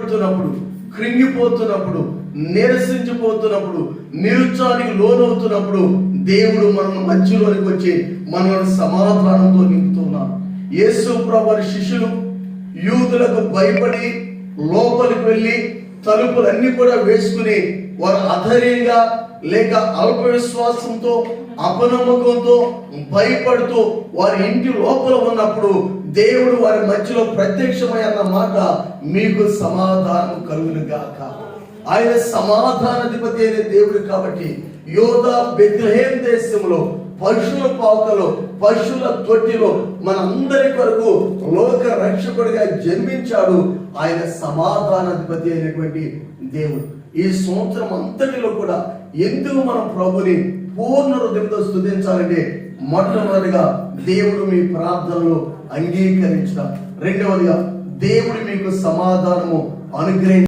పడుతున్నప్పుడు కృంగిపోతున్నప్పుడు నిరసించిపోతున్నప్పుడు నిరుత్సాహానికి లోనవుతున్నప్పుడు దేవుడు మనల్ని మధ్యలోనికి వచ్చి మనల్ని సమాధానంతో నింపుతున్నాడు. యేసు ప్రభు శిష్యులు యూదులకు భయపడి లోపలికి వెళ్ళి తలుపులన్నీ కూడా వేసుకుని వారు అధైర్యంగా లేక అల్ప విశ్వాసంతో అపనమ్మకంతో భయపడుతూ వారి ఇంటి లోపల ఉన్నప్పుడు దేవుడు వారి మధ్యలో ప్రత్యక్షమై అన్న మాట మీకు సమాధానం కలుగును గాక. ఆయన సమాధానాధిపతి అయిన దేవుడు కాబట్టి యోధ బెత్లహేం దేశంలో పశువుల పాకలో పశువుల తొట్టిలో మనందరి కొరకు లోక రక్షకుడిగా జన్మించాడు ఆయన సమాధానాధిపతి అయినటువంటి దేవుడు. ఈ సంవత్సరం అంతటిలో కూడా ఎందుకు మనం ప్రభుని పూర్ణ హృదయంతో స్థుతించాలంటే మొట్టమొదటిగా దేవుడు మీ ప్రార్థనలు అంగీకరించడం రెండవదిగా దేవుడు మీకు సమాధానము అనుగ్రహించ